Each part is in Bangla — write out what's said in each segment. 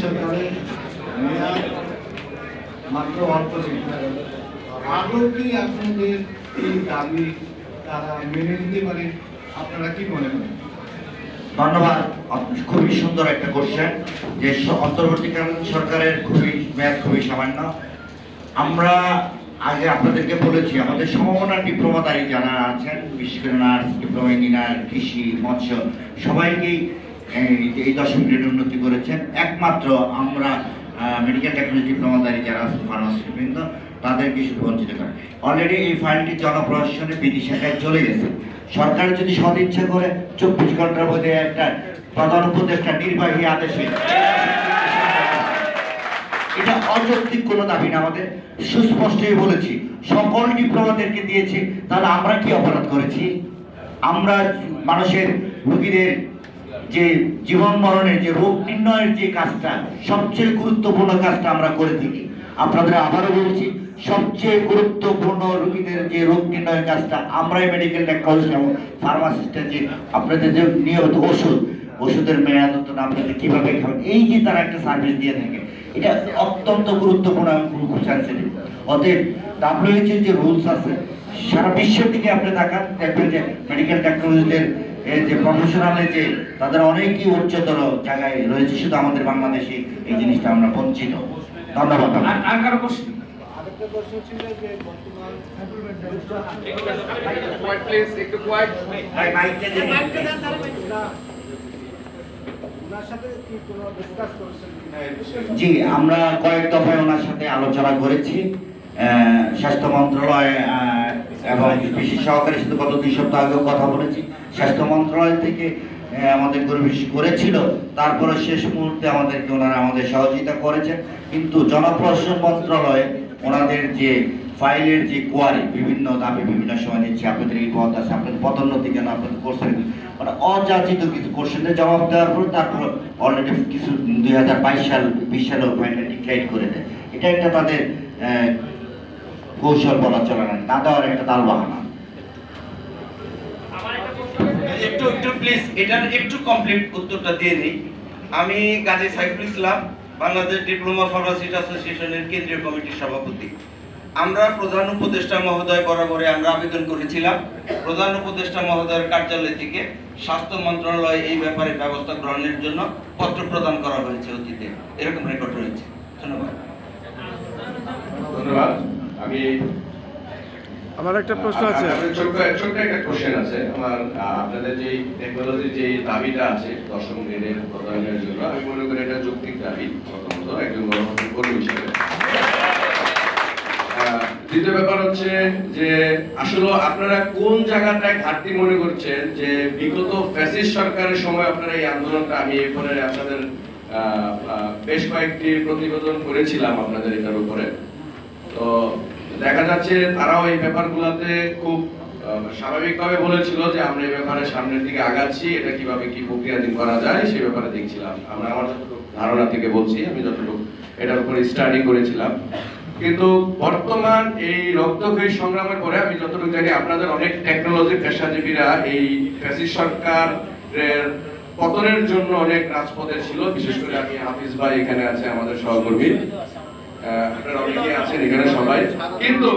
সরকারের মেয়াদ মাত্র অল্প কি আপনাদের এই দাবি তারা মেনে নিতে পারে। আপনারা কি মনে করেন? ধন্যবাদ। খুবই সুন্দর একটা কোশ্চেন যে অন্তর্বর্তীকালীন সরকারের খুবই মেয়াদ খুবই সামান্য। আমরা আগে আপনাদেরকে বলেছি, আমাদের সমমনা ডিপ্লোমাদারি যারা আছেন, বিশেষ করে নার্স, ডিপ্লোমা ইঞ্জিনিয়ার, কৃষি, মৎস্য, সবাইকেই এই দশম গ্রেড উন্নতি করেছেন। একমাত্র আমরা মেডিকেল টেকনোলজি ডিপ্লোমাদারি যারা আছে ফার্মাসিস্টবৃন্দ তাদেরকে শুধু বঞ্চিত করে। অলরেডি এই ফাইলটি জনপ্রশাসনে বিধি শাখায় চলে গেছে। সরকার যদি সদিচ্ছা করে চব্বিশ ঘণ্টার মধ্যে একটা প্রধান উপদেষ্টা নির্বাহী আদেশে এটা অযৌক্তিক কোনো দাবি না আমাদের। সুস্পষ্টই বলেছি, সকল ডিপ্লোমাদেরকে দিয়েছি, তাহলে আমরা কি অপরাধ করেছি? আমরা মানুষের রোগীদের যে জীবন মরণের যে রোগ নির্ণয়ের যে কাজটা, সবচেয়ে গুরুত্বপূর্ণ কাজটা আমরা করে থাকি। আপনাদের আবারও বলছি, সবচেয়ে গুরুত্বপূর্ণ রোগীদের যে রোগ নির্ণয়ের কাজটা আমরাই মেডিকেল টেকনোলজি এবং ফার্মাসিস্টের যে আপনাদের যে নিয়মিত ওষুধ, ওষুধের মেয়াদ আপনাদের কীভাবে খাবেন, এই যে তারা একটা সার্ভিস দিয়ে থাকে, এটা অত্যন্ত গুরুত্বপূর্ণ এবং খুব সেন্সিটিভ অতএব ডাব্লিউএইচএর যে রুলস আছে, সারা বিশ্বের দিকে আপনি তাকান, দেখবেন যে মেডিকেল টেকনোলজিদের যে প্রফেশনালের যে তাদের অনেকই উচ্চতর জায়গায় রয়েছে শুধু আমাদের বাংলাদেশে এই জিনিসটা আমরা বঞ্চিত ধন্যবাদ আর কারও আরেকটা প্রশ্ন ছিল যে বর্তমান একটু কোয়াইট ভাই, মাইকটা দিন। জি আমরা কয়েক দফায় ওনার সাথে আলোচনা করেছি। আহ, স্বাস্থ্য মন্ত্রণালয় এবং বিশেষ সহকারী সাথে গত দুই সপ্তাহ আগেও কথা বলেছি। স্বাস্থ্য মন্ত্রণালয় থেকে আমাদের গরিবিশ করেছিল। তারপরে শেষ মুহূর্তে আমাদেরকে ওনারা আমাদের সহযোগিতা করেছেন। কিন্তু জনপ্রশাসন মন্ত্রণালয় ওনাদের যে ফাইলের যে কোয়ারি, বিভিন্ন দাবি বিভিন্ন সময় দিচ্ছে আপনাদের এই পদ আছে, আপনাদের পদোন্নতি কেন, আপনাদের কোর্সের মানে অযাচিত কিছু কোশ্চেনের জবাব দেওয়ার পর তারপর অলরেডি কিছু দুই হাজার বাইশ সাল, বিশ সালেও ফাইলটা ডিক্লাইন করে দেয়। এটা একটা তাদের কৌশল বলা চলে না। না দেওয়ার একটা তাল একটু একটু প্লিজ এটার একটু কমপ্লিট উত্তরটা দিয়ে দিই। আমি কাজী সাইফুল ইসলাম, বাংলাদেশ ডিপ্লোমা ফার্মাসিস্ট অ্যাসোসিয়েশনের কেন্দ্রীয় কমিটির সভাপতি। আমরা প্রধান উপদেষ্টা মহোদয় বরাবরে আমরা আবেদন করেছিলাম। প্রধান উপদেষ্টা মহোদয়ের কার্যালয় থেকে স্বাস্থ্য মন্ত্রণালয় এই ব্যাপারে ব্যবস্থা গ্রহণের জন্য পত্র প্রদান করা হয়েছে অতীতে। এরকম রেকর্ড রয়েছে। ধন্যবাদ। ধন্যবাদ। আমি আমার একটা প্রশ্ন আছে। ছোট্ট একটা কোশ্চেন আছে। আমার আপনাদের যে টেকনোলজি যে দাবিটা আছে, দশম গ্রেডের প্রদানের জন্য, আমি মনে করি এটা যৌক্তিক দাবি, প্রথমত, একজন গণমাধ্যম কর্মী হিসেবে দ্বিতীয় ব্যাপার হচ্ছে যে, আসলে আপনারা কোন জায়গাটায় ঘাটতি মনে করছেন যে বিগত ফ্যাসিস্ট সরকারের সময় আপনারা এই আন্দোলনটা, আমি এরপরে আপনাদের বেশ কয়েকটি প্রতিবেদন করেছিলাম আপনাদের এটার উপরে। তো দেখা যাচ্ছে তারাও এই ব্যাপারগুলোতে খুব স্বাভাবিকভাবে বলেছিল যে আমরা এই ব্যাপারে সামনের দিকে আগাচ্ছি, এটা কীভাবে কি প্রক্রিয়াধীন করা যায় সেই ব্যাপারে দেখছিলাম। আমরা আমার ধারণা থেকে বলছি, আমি যতটুকু এটার উপরে স্টাডি করেছিলাম। কিন্তু বর্তমান এই রক্তক্ষয়ী সংগ্রামের পরে আমি যতটুকু জানি আপনাদের অনেক টেকনোলজি পেশাজীবীরা এই ফ্যাসিস্ট সরকারের পতনের জন্য অনেক রাজপথে ছিল। বিশেষ করে আমি হাফিজ ভাই এখানে আছে, আমাদের সহকর্মী। আছেন এখানে সবাই। কিন্তু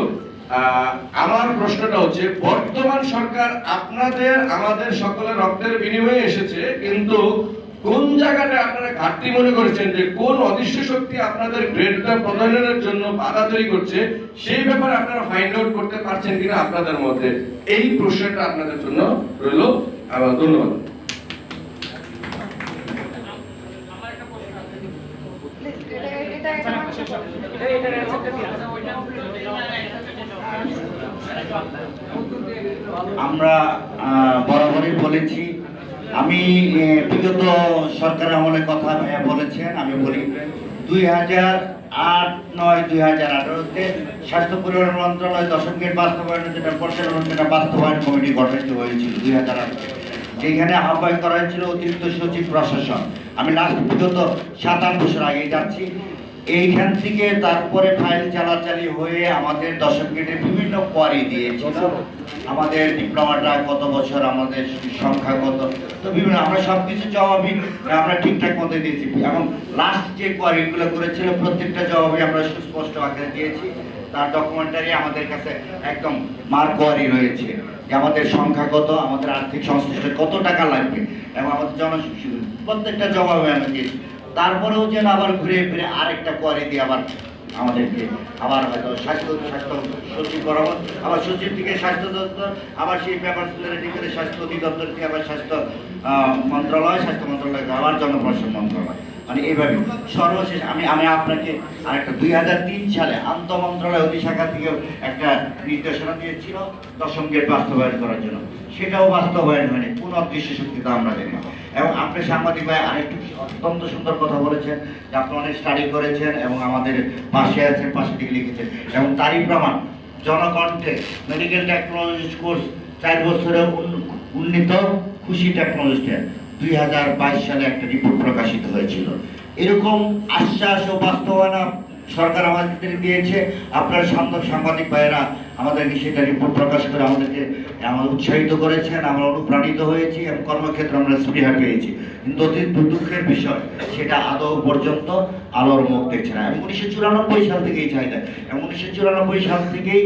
আমার প্রশ্নটা হচ্ছে, বর্তমান সরকার আপনাদের, আমাদের রক্তের বিনিময়ে এসেছে, কিন্তু কোন জায়গাটা আপনারা ঘাটতি মনে করেছেন যে কোন অদৃশ্য শক্তি আপনাদের গ্রেডটা প্রদানের জন্য বাধা তৈরি করছে, সেই ব্যাপারে আপনারা ফাইন্ড আউট করতে পারছেন কিনা আপনাদের মধ্যে? এই প্রশ্নটা আপনাদের জন্য রইল। ধন্যবাদ। আমরা বরাবরই বলেছি। আমি বিগত সরকার আমলে কথা ভাইয়া বলেছেন, আমি বলি দুই হাজার আট নয়, দুই হাজার আঠারোতে স্বাস্থ্য পরিবার মন্ত্রণালয় গেট বাস্তবায়নের যেটা পরিচালনা যেটা বাস্তবায়ন কমিটি গঠিত হয়েছিল দুই হাজার আট। যেখানে আহ্বান করা হয়েছিল অতিরিক্ত সচিব প্রশাসন। আমি লাস্ট বিগত সাত আট বছর আগে যাচ্ছি। এইখান থেকে তারপরে ফাইল চালাচালি হয়ে আমাদের দশম গেটে বিভিন্ন কোয়ারি দিয়েছিল। আমাদের ডিপ্লোমাটা কত বছর আমাদের সংখ্যা কত তো বিভিন্ন আমরা সব কিছু জবাবই আমরা ঠিকঠাক মতো দিয়েছি। এবং লাস্ট যে কোয়ারিগুলো করেছিল প্রত্যেকটা জবাবই আমরা সুস্পষ্ট আকারে দিয়েছি। তার ডকুমেন্টারি আমাদের কাছে একদম মার্ক কোয়ারি রয়েছে যে আমাদের সংখ্যা কত আমাদের আর্থিক সংশ্লিষ্ট কত টাকা লাগবে এবং আমাদের জন প্রত্যেকটা জবাবে আমি দিয়েছি। তারপরেও যেন আবার ঘুরে ফিরে আরেকটা কোয়ারি দিয়ে আবার আমাদেরকে আবার হয়তো স্বাস্থ্য স্বাস্থ্য সচিব করাবো। আবার সচিব থেকে স্বাস্থ্য দপ্তর, আবার সেই ব্যাপার রেডি করে স্বাস্থ্য অধিদপ্তর থেকে আবার স্বাস্থ্য মন্ত্রণালয় স্বাস্থ্য মন্ত্রণালয় আবার জনপ্রশাসন মন্ত্রণালয়। মানে এইভাবে সর্বশেষ আমি আমি আপনাকে আরেকটা দুই হাজার তিন সালে আন্তঃ মন্ত্রণালয় অতি শাখা থেকে একটা নির্দেশনা দিয়েছিল দশম গেট বাস্তবায়ন করার জন্য। সেটাও বাস্তবায়ন হয়নি কোন অদৃশ্য শক্তিতে আমরা। এবং আপনি সাংবাদিক ভাই আরেকটু অত্যন্ত সুন্দর কথা বলেছেন যে আপনি অনেক স্টাডি করেছেন এবং আমাদের পাশে আছেন, পাশে দিকে লিখেছেন। এবং তারই প্রমাণ, জনকণ্ঠে মেডিকেল টেকনোলজি কোর্স চার বছরে উন্নীত খুশি টেকনোলজিতে দুই হাজার বাইশ সালে একটা রিপোর্ট প্রকাশিত হয়েছিল। এরকম আশ্বাস ও বাস্তবায়ন সরকার আমাদের দিয়েছে। আপনার সাংবাদিক ভাইয়েরা আমাদেরকে সেটা রিপোর্ট প্রকাশ করে আমাদেরকে আমাদের উৎসাহিত করেছেন, আমরা অনুপ্রাণিত হয়েছি এবং কর্মক্ষেত্রে আমরা স্পৃহা পেয়েছি। কিন্তু অতি দুঃখের বিষয়, সেটা আদৌ পর্যন্ত আলোর মুখ দেখছে না। এবং উনিশশো চুরানব্বই সাল থেকেই চাহিদা এবং উনিশশো চুরানব্বই সাল থেকেই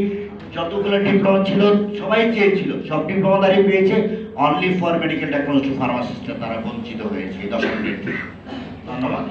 যতগুলো ডিপ্লোমা ছিল, সবাই চেয়েছিল, সব ডিপ্লোমাদারই পেয়েছে অনলি ফর মেডিকেল টেকনোলজি ফার্মাসিস্টের তারা বঞ্চিত হয়েছে এই দশম ধন্যবাদ।